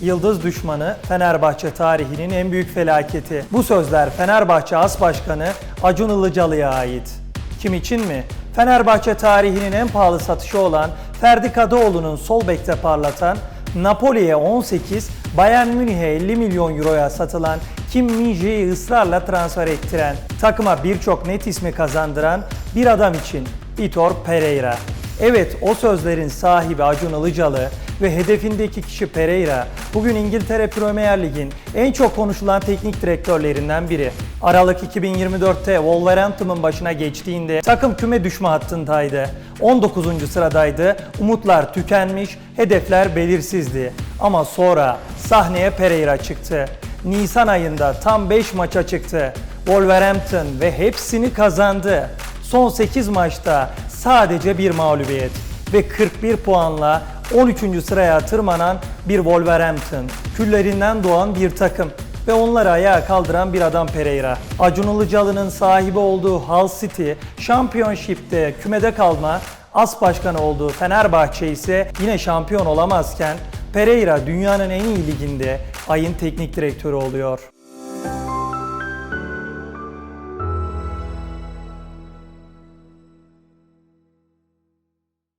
Yıldız düşmanı Fenerbahçe tarihinin en büyük felaketi. Bu sözler Fenerbahçe As Başkanı Acun Ilıcalı'ya ait. Kim için mi? Fenerbahçe tarihinin en pahalı satışı olan Ferdi Kadıoğlu'nun sol bekte parlatan, Napoli'ye 18, Bayern Münih'e 50 milyon euroya satılan Kim Min-jae'yi ısrarla transfer ettiren, takıma birçok net ismi kazandıran bir adam için Vitor Pereira. Evet o sözlerin sahibi Acun Ilıcalı ve hedefindeki kişi Pereira bugün İngiltere Premier Lig'in en çok konuşulan teknik direktörlerinden biri. Aralık 2024'te Wolverhampton'ın başına geçtiğinde takım küme düşme hattındaydı. 19. sıradaydı, umutlar tükenmiş, hedefler belirsizdi. Ama sonra sahneye Pereira çıktı. Nisan ayında tam 5 maça çıktı. Wolverhampton ve hepsini kazandı. Son 8 maçta sadece bir mağlubiyet ve 41 puanla 13. sıraya tırmanan bir Wolverhampton. Küllerinden doğan bir takım ve onları ayağa kaldıran bir adam Pereira. Acun Ilıcalı'nın sahibi olduğu Hull City, Championship'te kümede kalma, as başkanı olduğu Fenerbahçe ise yine şampiyon olamazken Pereira dünyanın en iyi liginde ayın teknik direktörü oluyor.